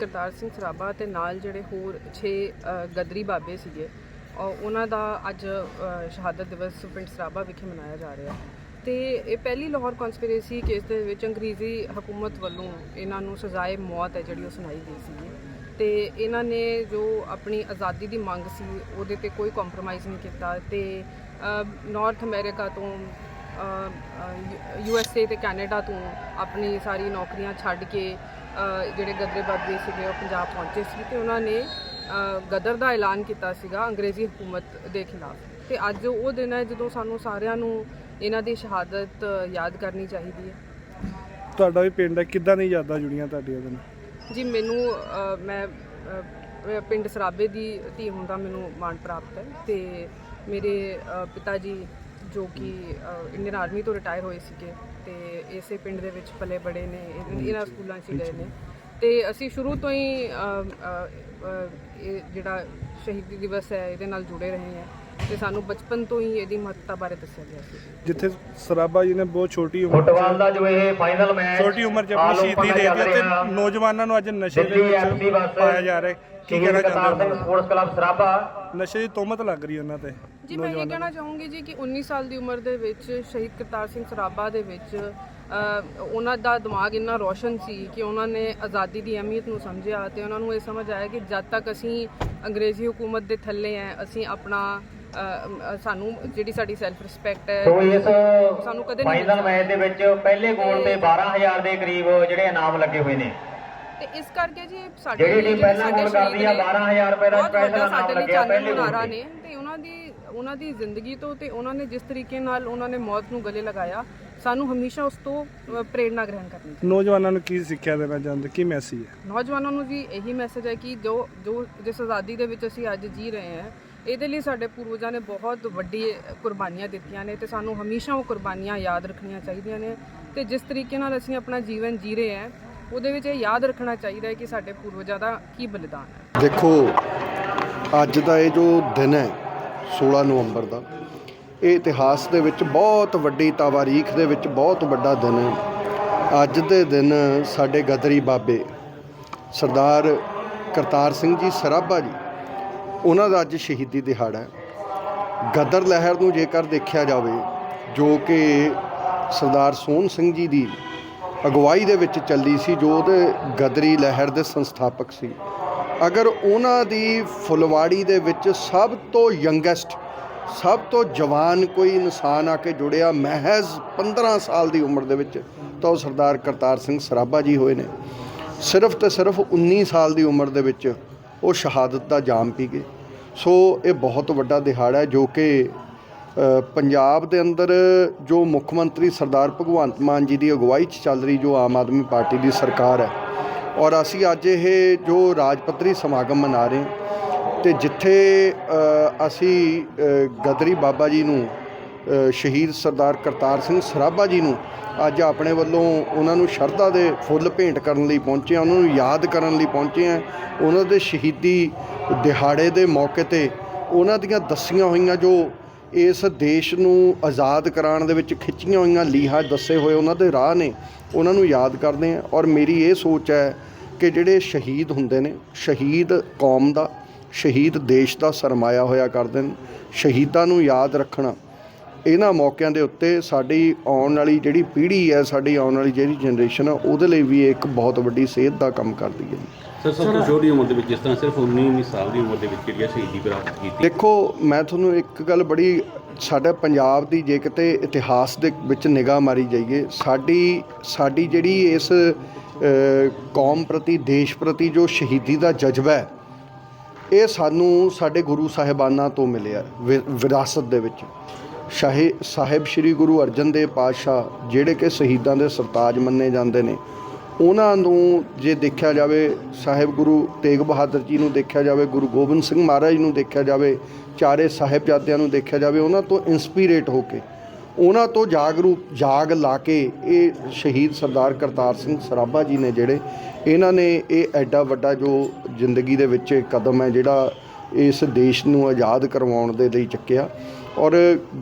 ਕਰਤਾਰ ਸਿੰਘ ਸਰਾਭਾ ਤੇ ਨਾਲ ਜਿਹੜੇ ਹੋਰ 6 ਗਦਰੀ ਬਾਬੇ ਸੀਗੇ। ਔਰ ਉਹਨਾਂ ਦਾ ਅੱਜ ਸ਼ਹਾਦਤ ਦਿਵਸ ਪਿੰਡ ਸਰਾਭਾ ਵਿਖੇ ਮਨਾਇਆ ਜਾ ਰਿਹਾ। ਤੇ ਇਹ ਪਹਿਲੀ ਲਾਹੌਰ ਕਨਸਪੀਰੇਸੀ ਕੇਸ ਦੇ ਵਿੱਚ ਅੰਗਰੇਜ਼ੀ ਹਕੂਮਤ ਵੱਲੋਂ ਇਹਨਾਂ ਨੂੰ ਸਜ਼ਾਏ ਮੌਤ ਹੈ ਜਿਹੜੀ ਉਹ ਸੁਣਾਈ ਗਈ ਸੀ। ਤੇ ਇਹਨਾਂ ਨੇ ਜੋ ਆਪਣੀ ਆਜ਼ਾਦੀ ਦੀ ਮੰਗ ਸੀ, ਉਹਦੇ ਤੇ ਕੋਈ ਕੰਪਰੋਮਾਈਜ਼ ਨਹੀਂ ਕੀਤਾ ਤੇ ਨਾਰਥ ਅਮਰੀਕਾ ਤੋਂ ਯੂ ਐਸ ਏ ਤੇ ਕੈਨੇਡਾ ਤੋਂ ਆਪਣੀ ਸਾਰੀ ਨੌਕਰੀਆਂ ਛੱਡ ਕੇ ਜਿਹੜੇ ਗਦਰੇ ਬਾਬੇ ਸੀਗੇ ਉਹ ਪੰਜਾਬ ਪਹੁੰਚੇ ਸੀ ਤੇ ਉਹਨਾਂ ਨੇ ਗਦਰ ਦਾ ਐਲਾਨ ਕੀਤਾ ਸੀਗਾ ਅੰਗਰੇਜ਼ੀ ਹਕੂਮਤ ਦੇ ਖਿਲਾਫ। ਤੇ ਅੱਜ ਉਹ ਦਿਨ ਹੈ ਜਦੋਂ ਸਾਨੂੰ ਸਾਰਿਆਂ ਨੂੰ ਇਹਨਾਂ ਦੀ ਸ਼ਹਾਦਤ ਯਾਦ ਕਰਨੀ ਚਾਹੀਦੀ ਹੈ। ਤੁਹਾਡਾ ਵੀ ਪਿੰਡ ਹੈ ਕਿੱਦਾਂ ਦੀ ਯਾਦਾਂ ਜੁੜੀਆਂ ਤੁਹਾਡੀਆਂ ਨਾਲ ਜੀ ਮੈਨੂੰ ਮੈਂ ਪਿੰਡ ਸਰਾਬੇ ਦੀ ਧੀ ਹੋਣ ਦਾ ਮੈਨੂੰ ਮਾਣ ਪ੍ਰਾਪਤ ਹੈ ਤੇ ਮੇਰੇ ਪਿਤਾ ਜੀ ਜੋ ਕਿ ਇੰਡੀਅਨ ਆਰਮੀ ਤੋਂ ਰਿਟਾਇਰ ਹੋਏ ਸੀਗੇ ਤੇ ਇਸੇ ਪਿੰਡ ਦੇ ਵਿੱਚ ਪਲੇ ਬੜੇ ਨੇ ਇਹ- ਇਹਨਾਂ ਸਕੂਲਾਂ 'ਚ ਗਏ ਨੇ। ਤੇ ਅਸੀਂ ਸ਼ੁਰੂ ਤੋਂ ਹੀ ਇਹ ਜਿਹੜਾ ਸ਼ਹੀਦੀ ਦਿਵਸ ਹੈ ਇਹਦੇ ਨਾਲ ਜੁੜੇ ਰਹੇ ਹਾਂ ਤੇ ਸਾਨੂੰ ਬਚਪਨ ਤੋਂ ਹੀ ਇਹਦੀ ਮਹੱਤਤਾ ਬਾਰੇ ਦੱਸਿਆ ਗਿਆ ਸੀ। ਜਿੱਥੇ ਸਰਾਭਾ ਜੀ ਨੇ ਬਹੁਤ ਛੋਟੀ ਉਮਰ ਫੁੱਟਬਾਲ ਦਾ ਜੋ ਇਹ ਫਾਈਨਲ ਮੈਚ ਛੋਟੀ ਉਮਰ 'ਚ ਆਪਣੀ ਸ਼ਹੀਦੀ ਦੇ ਦਿੱਤੀ ਤੇ ਨੌਜਵਾਨਾਂ ਨੂੰ ਅੱਜ ਨਸ਼ੇ ਦੇ ਵਿੱਚ ਪਾਇਆ ਜਾ ਰਿਹਾ ਹੈ। ਕੀ ਕਹਿਣਾ ਚਾਹੁੰਦੇ ਹੋ? ਸਪੋਰਟਸ ਕਲੱਬ ਸਰਾਭਾ ਨਸ਼ੇ ਦੀ ਤੋਮਤ ਲੱਗ ਰਹੀ ਉਹਨਾਂ ਤੇ ਜੀ ਮੈਂ ਇਹ ਕਹਿਣਾ ਚਾਹੂੰਗੀ ਜੀ ਕਿ 19 ਸਾਲ ਦੀ ਉਮਰ ਦੇ ਵਿੱਚ ਸ਼ਹੀਦ ਕਰਤਾਰ ਸਿੰਘ ਸਰਾਭਾ ਦੇ ਵਿੱਚ ਉਹਨਾਂ ਦਾ ਦਿਮਾਗ ਇੰਨਾ ਰੋਸ਼ਨ ਸੀ ਕਿ ਉਹਨਾਂ ਨੇ ਆਜ਼ਾਦੀ ਦੀ ਅਹਿਮੀਅਤ ਨੂੰ ਸਮਝਿਆ ਤੇ ਉਹਨਾਂ ਨੂੰ ਇਹ ਸਮਝ ਆਇਆ ਕਿ ਜਦ ਤੱਕ ਅਸੀਂ ਅੰਗਰੇਜ਼ੀ ਹਕੂਮਤ ਦੇ ਥੱਲੇ ਹੈ ਅਸੀਂ ਆਪਣਾ ਸਾਨੂੰ ਜਿਹੜੀ ਸਾਡੀ ਸੈਲਫ ਰਿਸਪੈਕਟ ਹੈ ਸੋ ਇਸ ਸਾਨੂੰ ਕਦੇ ਨਹੀਂ ਫਾਈਨਲ ਮੈਚ ਦੇ ਵਿੱਚ ਪਹਿਲੇ ਗੋਲ ਤੇ 12000 ਦੇ ਕਰੀਬ ਜਿਹੜੇ ਇਨਾਮ ਲੱਗੇ ਹੋਏ ਨੇ। ਤੇ ਇਸ ਕਰਕੇ ਜੀ ਸਾਡੇ ਜਿਹੜੀ ਟੀਮ ਪਹਿਲਾਂ ਗੋਲ ਕਰਦੀ ਆ ਸ਼ਹੀਦ ਨੇ, 12000 ਰੁਪਏ ਦਾ ਵੱਡਾ ਇਨਾਮ ਲੱਗਿਆ ਪਹਿਲੇ ਗੋਲ ਮੁਨਾਰਾ ਤੇ। ਨੇ ਤੇ ਉਹਨਾਂ ਦੀ ਉਹਨਾਂ ਦੀ ਜ਼ਿੰਦਗੀ ਤੋਂ ਤੇ ਉਹਨਾਂ ਨੇ ਜਿਸ ਤਰੀਕੇ ਨਾਲ ਉਹਨਾਂ ਨੇ ਮੌਤ ਨੂੰ ਗਲੇ ਲਗਾਇਆ ਸਾਨੂੰ ਹਮੇਸ਼ਾ ਉਸ ਤੋਂ ਅ, ਪ੍ਰੇਰਣਾ ਗ੍ਰਹਿਣ ਕਰਨੀ ਚਾਹੀਦੀ। ਨੌਜਵਾਨਾਂ ਨੂੰ ਕੀ ਸਿੱਖਿਆ ਦੇਣਾ ਚਾਹੁੰਦੇ? ਕੀ ਮੈਸੇਜ ਹੈ? ਨੌਜਵਾਨਾਂ ਨੂੰ ਜੀ ਇਹੀ ਮੈਸੇਜ ਹੈ ਕਿ ਜੋ ਜੋ ਜਿਸ ਆਜ਼ਾਦੀ ਦੇ ਵਿੱਚ ਅਸੀਂ ਅੱਜ ਜੀ ਰਹੇ ਹਾਂ ਇਹਦੇ ਲਈ ਸਾਡੇ ਪੂਰਵਜਾਂ ਨੇ ਬਹੁਤ ਵੱਡੀ ਕੁਰਬਾਨੀਆਂ ਦਿੱਤੀਆਂ ਨੇ ਤੇ ਸਾਨੂੰ ਹਮੇਸ਼ਾ ਉਹ ਕੁਰਬਾਨੀਆਂ ਯਾਦ ਰੱਖਣੀਆਂ ਚਾਹੀਦੀਆਂ ਨੇ ਤੇ ਜਿਸ ਤਰੀਕੇ ਨਾਲ ਅਸੀਂ ਆਪਣਾ ਜੀਵਨ ਜੀ ਰਹੇ ਹਾਂ ਉਹਦੇ ਵਿੱਚ ਇਹ ਯਾਦ ਰੱਖਣਾ ਚਾਹੀਦਾ ਹੈ ਕਿ ਸਾਡੇ ਪੂਰਵਜਾਂ ਦਾ ਕੀ ਬਲੀਦਾਨ ਹੈ। ਦੇਖੋ ਅੱਜ ਦਾ ਇਹ ਜੋ ਦਿਨ ਹੈ 16 ਨਵੰਬਰ ਦਾ ਇਹ ਇਤਿਹਾਸ ਦੇ ਵਿੱਚ ਬਹੁਤ ਵੱਡੀ ਤਾਵਾਰੀਖ ਦੇ ਵਿੱਚ ਬਹੁਤ ਵੱਡਾ ਦਿਨ ਹੈ। ਅੱਜ ਦੇ ਦਿਨ ਸਾਡੇ ਗਦਰੀ ਬਾਬੇ ਸਰਦਾਰ ਕਰਤਾਰ ਸਿੰਘ ਜੀ ਸਰਾਭਾ ਜੀ, ਉਹਨਾਂ ਦਾ ਅੱਜ ਸ਼ਹੀਦੀ ਦਿਹਾੜਾ ਹੈ। ਗਦਰ ਲਹਿਰ ਨੂੰ ਜੇਕਰ ਦੇਖਿਆ ਜਾਵੇ, ਜੋ ਕਿ ਸਰਦਾਰ ਸੋਹਣ ਸਿੰਘ ਜੀ ਦੀ ਅਗਵਾਈ ਦੇ ਵਿੱਚ ਚੱਲੀ ਸੀ, ਜੋ ਉਹਦੇ ਗਦਰੀ ਲਹਿਰ ਦੇ ਸੰਸਥਾਪਕ ਸੀ। ਅਗਰ ਉਹਨਾਂ ਦੀ ਫੁਲਵਾੜੀ ਦੇ ਵਿੱਚ ਸਭ ਤੋਂ ਯੰਗੈਸਟ ਸਭ ਤੋਂ ਜਵਾਨ ਕੋਈ ਇਨਸਾਨ ਆ ਕੇ ਜੁੜਿਆ ਮਹਿਜ਼ 15 ਸਾਲ ਦੀ ਉਮਰ ਦੇ ਵਿੱਚ, ਤਾਂ ਉਹ ਸਰਦਾਰ ਕਰਤਾਰ ਸਿੰਘ ਸਰਾਭਾ ਜੀ ਹੋਏ ਨੇ। ਸਿਰਫ ਤੇ ਸਿਰਫ 19 ਸਾਲ ਦੀ ਉਮਰ ਦੇ ਵਿੱਚ ਉਹ ਸ਼ਹਾਦਤ ਦਾ ਜਾਮ ਪੀ ਗਏ। ਸੋ ਇਹ ਬਹੁਤ ਵੱਡਾ ਦਿਹਾੜਾ ਹੈ ਜੋ ਕਿ ਪੰਜਾਬ ਦੇ ਅੰਦਰ ਜੋ ਮੁੱਖ ਮੰਤਰੀ ਸਰਦਾਰ ਭਗਵੰਤ ਮਾਨ ਜੀ ਦੀ ਅਗਵਾਈ 'ਚ ਚੱਲ ਰਹੀ ਜੋ ਆਮ ਆਦਮੀ ਪਾਰਟੀ ਦੀ ਸਰਕਾਰ ਹੈ। ਔਰ ਅਸੀਂ ਅੱਜ ਇਹ ਜੋ ਰਾਜਪੱਧਰੀ ਸਮਾਗਮ ਮਨਾ ਰਹੇ ਹਾਂ ਤੇ ਜਿੱਥੇ ਅਸੀਂ ਗਦਰੀ ਬਾਬਾ ਜੀ ਨੂੰ ਸ਼ਹੀਦ ਸਰਦਾਰ ਕਰਤਾਰ ਸਿੰਘ ਸਰਾਭਾ ਜੀ ਨੂੰ ਅੱਜ ਆਪਣੇ ਵੱਲੋਂ ਉਹਨਾਂ ਨੂੰ ਸ਼ਰਧਾ ਦੇ ਫੁੱਲ ਭੇਂਟ ਕਰਨ ਲਈ ਪਹੁੰਚੇ ਹਾਂ, ਉਹਨਾਂ ਨੂੰ ਯਾਦ ਕਰਨ ਲਈ ਪਹੁੰਚੇ ਹਾਂ। ਉਹਨਾਂ ਦੇ ਸ਼ਹੀਦੀ ਦਿਹਾੜੇ ਦੇ ਮੌਕੇ ਤੇ ਉਹਨਾਂ ਦੀਆਂ ਦੱਸੀਆਂ ਹੋਈਆਂ ਜੋ ਇਸ ਦੇਸ਼ ਨੂੰ ਆਜ਼ਾਦ ਕਰਾਉਣ ਦੇ ਵਿੱਚ ਖਿੱਚੀਆਂ ਹੋਈਆਂ ਲੀਹਾਂ ਦੱਸੇ ਹੋਏ ਉਹਨਾਂ ਦੇ ਰਾਹ ਨੇ, ਉਹਨਾਂ ਨੂੰ ਯਾਦ ਕਰਦੇ ਹਾਂ। ਔਰ ਮੇਰੀ ਇਹ ਸੋਚ ਹੈ ਕਿ ਜਿਹੜੇ ਸ਼ਹੀਦ ਹੁੰਦੇ ਨੇ, ਸ਼ਹੀਦ ਕੌਮ ਦਾ ਸ਼ਹੀਦ ਦੇਸ਼ ਦਾ ਸਰਮਾਇਆ ਹੋਇਆ ਕਰਦੇ ਨੇ ਸ਼ਹੀਦਾਂ ਨੂੰ ਯਾਦ ਰੱਖਣਾ। ਇਹਨਾਂ ਮੌਕਿਆਂ ਦੇ ਉੱਤੇ ਸਾਡੀ ਆਉਣ ਵਾਲੀ ਜਿਹੜੀ ਪੀੜ੍ਹੀ ਹੈ ਸਾਡੀ ਆਉਣ ਵਾਲੀ ਜਿਹੜੀ ਜਨਰੇਸ਼ਨ ਆ ਉਹਦੇ ਲਈ ਵੀ ਇੱਕ ਬਹੁਤ ਵੱਡੀ ਸੇਧ ਦਾ ਕੰਮ ਕਰਦੀ ਹੈ ਸਰ ਸਭ ਤੋਂ ਛੋਟੀ ਉਮਰ ਦੇ ਵਿੱਚ ਜਿਸ ਤਰ੍ਹਾਂ ਸਿਰਫ 19 19 ਸਾਲ ਦੀ ਉਮਰ ਦੇ ਵਿੱਚ ਜਿਹੜੀ ਸ਼ਹੀਦੀ ਪ੍ਰਾਪਤ ਕੀਤੀ। ਦੇਖੋ ਮੈਂ ਤੁਹਾਨੂੰ ਇੱਕ ਗੱਲ ਬੜੀ ਸਾਡੇ ਪੰਜਾਬ ਦੀ ਜੇ ਕਿਤੇ ਇਤਿਹਾਸ ਦੇ ਵਿੱਚ ਨਿਗਾਹ ਮਾਰੀ ਜਾਈਏ ਸਾਡੀ ਸਾਡੀ ਜਿਹੜੀ ਇਸ ਕੌਮ ਪ੍ਰਤੀ ਦੇਸ਼ ਪ੍ਰਤੀ ਜੋ ਸ਼ਹੀਦੀ ਦਾ ਜਜ਼ਬਾ ਹੈ ਇਹ ਸਾਨੂੰ ਸਾਡੇ ਗੁਰੂ ਸਾਹਿਬਾਨਾਂ ਤੋਂ ਮਿਲਿਆ, ਵਿ- ਵਿਰਾਸਤ ਦੇ ਵਿੱਚ। ਸ਼ਾਹੀ, ਸਾਹਿਬ ਸ੍ਰੀ ਗੁਰੂ ਅਰਜਨ ਦੇਵ ਪਾਤਸ਼ਾਹ ਜਿਹੜੇ ਕਿ ਸ਼ਹੀਦਾਂ ਦੇ ਸਰਤਾਜ ਮੰਨੇ ਜਾਂਦੇ ਨੇ, ਉਹਨਾਂ ਨੂੰ ਜੇ ਦੇਖਿਆ ਜਾਵੇ, ਸਾਹਿਬ ਗੁਰੂ ਤੇਗ ਬਹਾਦਰ ਜੀ ਨੂੰ ਦੇਖਿਆ ਜਾਵੇ, ਗੁਰੂ ਗੋਬਿੰਦ ਸਿੰਘ ਮਹਾਰਾਜ ਨੂੰ ਦੇਖਿਆ ਜਾਵੇ, ਚਾਰੇ ਸਾਹਿਬਜ਼ਾਦਿਆਂ ਨੂੰ ਦੇਖਿਆ ਜਾਵੇ, ਉਹਨਾਂ ਤੋਂ ਇਨਸਪੀਰੇਟ ਹੋ ਕੇ ਉਹਨਾਂ ਤੋਂ ਜਾਗਰੂਕ ਜਾਗ ਲਾ ਕੇ ਇਹ ਸ਼ਹੀਦ ਸਰਦਾਰ ਕਰਤਾਰ ਸਿੰਘ ਸਰਾਭਾ ਜੀ ਨੇ ਜਿਹੜੇ ਇਹਨਾਂ ਨੇ ਇਹ ਐਡਾ ਵੱਡਾ ਜੋ ਜ਼ਿੰਦਗੀ ਦੇ ਵਿੱਚ ਕਦਮ ਹੈ ਜਿਹੜਾ ਇਸ ਦੇਸ਼ ਨੂੰ ਆਜ਼ਾਦ ਕਰਵਾਉਣ ਦੇ ਲਈ ਚੱਕਿਆ। ਔਰ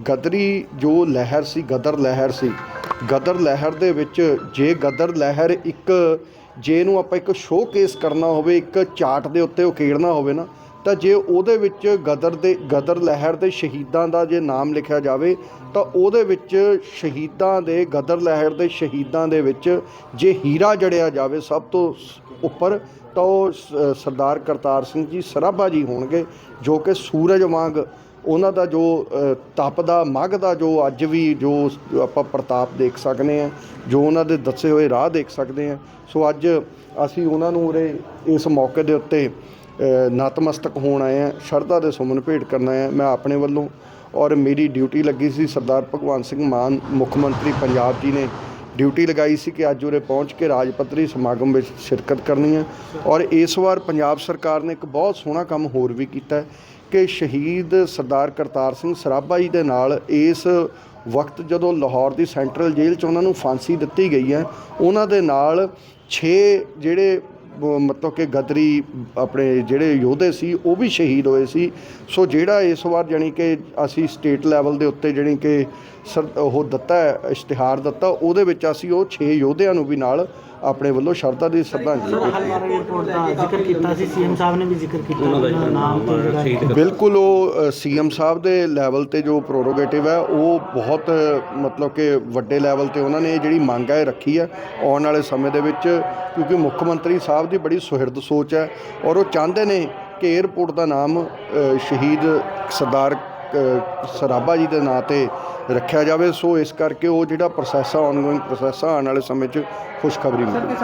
ਗਦਰੀ ਜੋ ਲਹਿਰ ਸੀ, ਗਦਰ ਲਹਿਰ ਸੀ, ਗਦਰ ਲਹਿਰ ਦੇ ਵਿੱਚ ਜੇ ਗਦਰ ਲਹਿਰ ਇੱਕ ਜੇ ਨੂੰ ਆਪਾਂ ਇੱਕ ਸ਼ੋਕੇਸ ਕਰਨਾ ਹੋਵੇ, ਇੱਕ ਚਾਰਟ ਦੇ ਉੱਤੇ ਉਕੇੜਨਾ ਹੋਵੇ ਨਾ ਤਾਂ ਜੇ ਉਹਦੇ ਵਿੱਚ ਗਦਰ ਦੇ, ਗਦਰ ਲਹਿਰ ਦੇ ਸ਼ਹੀਦਾਂ ਦਾ ਜੇ ਨਾਮ ਲਿਖਿਆ ਜਾਵੇ, ਤਾਂ ਉਹਦੇ ਵਿੱਚ ਸ਼ਹੀਦਾਂ ਦੇ, ਗਦਰ ਲਹਿਰ ਦੇ ਸ਼ਹੀਦਾਂ ਦੇ ਵਿੱਚ ਜੇ ਹੀਰਾ ਜੜਿਆ ਜਾਵੇ ਸਭ ਤੋਂ ਸ- ਉੱਪਰ, ਤਾਂ ਉਹ ਸ- ਸਰਦਾਰ ਕਰਤਾਰ ਸਿੰਘ ਜੀ ਸਰਾਭਾ ਜੀ ਹੋਣਗੇ, ਜੋ ਕਿ ਸੂਰਜ ਵਾਂਗ ਉਹਨਾਂ ਦਾ ਜੋ ਤਪ ਦਾ ਮੱਘ ਦਾ ਜੋ ਅੱਜ ਵੀ ਜੋ ਆਪਾਂ ਪ੍ਰਤਾਪ ਦੇਖ ਸਕਦੇ ਹਾਂ, ਜੋ ਉਹਨਾਂ ਦੇ ਦੱਸੇ ਹੋਏ ਰਾਹ ਦੇਖ ਸਕਦੇ ਹਾਂ। ਸੋ ਅੱਜ ਅਸੀਂ ਉਹਨਾਂ ਨੂੰ ਉਰੇ ਇਸ ਮੌਕੇ ਦੇ ਉੱਤੇ ਨਤਮਸਤਕ ਹੋਣ ਆਏ ਹਾਂ, ਸ਼ਰਧਾ ਦੇ ਸੁਮਨ ਭੇਟ ਕਰਨ ਆਏ ਹਾਂ, ਮੈਂ ਆਪਣੇ ਵੱਲੋਂ ਔਰ ਮੇਰੀ ਡਿਊਟੀ ਲੱਗੀ ਸੀ ਸਰਦਾਰ ਭਗਵੰਤ ਸਿੰਘ ਮਾਨ, ਮੁੱਖ ਮੰਤਰੀ ਪੰਜਾਬ ਜੀ ਨੇ ਡਿਊਟੀ ਲਗਾਈ ਸੀ ਕਿ ਅੱਜ ਉਰੇ ਪਹੁੰਚ ਕੇ ਰਾਜ ਪੱਧਰੀ ਸਮਾਗਮ ਵਿੱਚ ਸ਼ਿਰਕਤ ਕਰਨੀ ਹੈ। ਔਰ ਇਸ ਵਾਰ ਪੰਜਾਬ ਸਰਕਾਰ ਨੇ ਇੱਕ ਬਹੁਤ ਸੋਹਣਾ ਕੰਮ ਹੋਰ ਵੀ ਕੀਤਾ ਕਿ ਸ਼ਹੀਦ ਸਰਦਾਰ ਕਰਤਾਰ ਸਿੰਘ ਸਰਾਭਾ ਜੀ ਦੇ ਨਾਲ ਇਸ ਵਕਤ ਜਦੋਂ ਲਾਹੌਰ ਦੀ ਸੈਂਟਰਲ ਜੇਲ੍ਹ 'ਚ ਉਹਨਾਂ ਨੂੰ ਫਾਂਸੀ ਦਿੱਤੀ ਗਈ ਹੈ, ਉਹਨਾਂ ਦੇ ਨਾਲ 6 ਜਿਹੜੇ ਮਤਲਬ ਕਿ ਗਦਰੀ ਆਪਣੇ ਜਿਹੜੇ ਯੋਧੇ ਸੀ, ਉਹ ਵੀ ਸ਼ਹੀਦ ਹੋਏ ਸੀ। ਸੋ ਜਿਹੜਾ ਇਸ ਵਾਰ ਜਾਣੀ ਕਿ ਅਸੀਂ ਸਟੇਟ ਲੈਵਲ ਦੇ ਉੱਤੇ ਜਾਣੀ ਕਿ ਸਰ ਉਹ ਦਿੱਤਾ ਇਸ਼ਤਿਹਾਰ ਦਿੱਤਾ, ਉਹਦੇ ਵਿੱਚ ਅਸੀਂ ਉਹ 6 ਯੋਧਿਆਂ ਨੂੰ ਵੀ ਨਾਲ ਆਪਣੇ ਵੱਲੋਂ ਸ਼ਰਧਾ ਦੀ ਸ਼ਰਧਾਂਜਲੀ ਏਅਰਪੋਰਟ ਦਾ ਜ਼ਿਕਰ ਕੀਤਾ ਸੀ ਸੀਐਮ ਸਾਹਿਬ ਨੇ ਵੀ ਜ਼ਿਕਰ ਕੀਤਾ ਉਹਨਾਂ ਦਾ ਨਾਮ ਤੇ ਜਿਹੜਾ ਬਿਲਕੁਲ ਉਹ ਸੀਐਮ ਸਾਹਿਬ ਦੇ ਲੈਵਲ ਤੇ ਜੋ ਪ੍ਰੋਰੋਗੇਟਿਵ ਹੈ ਉਹ ਬਹੁਤ ਅ, ਮਤਲਬ ਕਿ ਵੱਡੇ ਲੈਵਲ ਤੇ ਉਹਨਾਂ ਨੇ ਇਹ ਜਿਹੜੀ ਮੰਗ ਹੈ ਇਹ ਰੱਖੀ ਹੈ ਆਉਣ ਵਾਲੇ ਸਮੇਂ ਦੇ ਵਿੱਚ ਕਿਉਂਕਿ ਮੁੱਖ ਮੰਤਰੀ ਸਾਹਿਬ ਦੀ ਬੜੀ ਸੁਹਿਰਦ ਸੋਚ ਹੈ ਔਰ ਉਹ ਚਾਹੁੰਦੇ ਨੇ ਕਿ 에ਅਰਪੋਰਟ ਦਾ ਨਾਮ ਅ, ਸ਼ਹੀਦ ਸਰਦਾਰ ਸਰਾਭਾ ਜੀ ਦੇ ਨਾਂ ਤੇ ਰੱਖਿਆ ਜਾਵੇ, ਸੋ ਇਸ ਕਰਕੇ ਉਹ ਜਿਹੜਾ ਪ੍ਰੋਸੈਸ ਆ ਆਨਗੋਇੰਗ ਪ੍ਰੋਸੈਸ ਆ ਆਉਣ ਵਾਲੇ ਸਮੇਂ 'ਚ ਖੁਸ਼ਖਬਰੀ ਮਿਲੇਗੀ।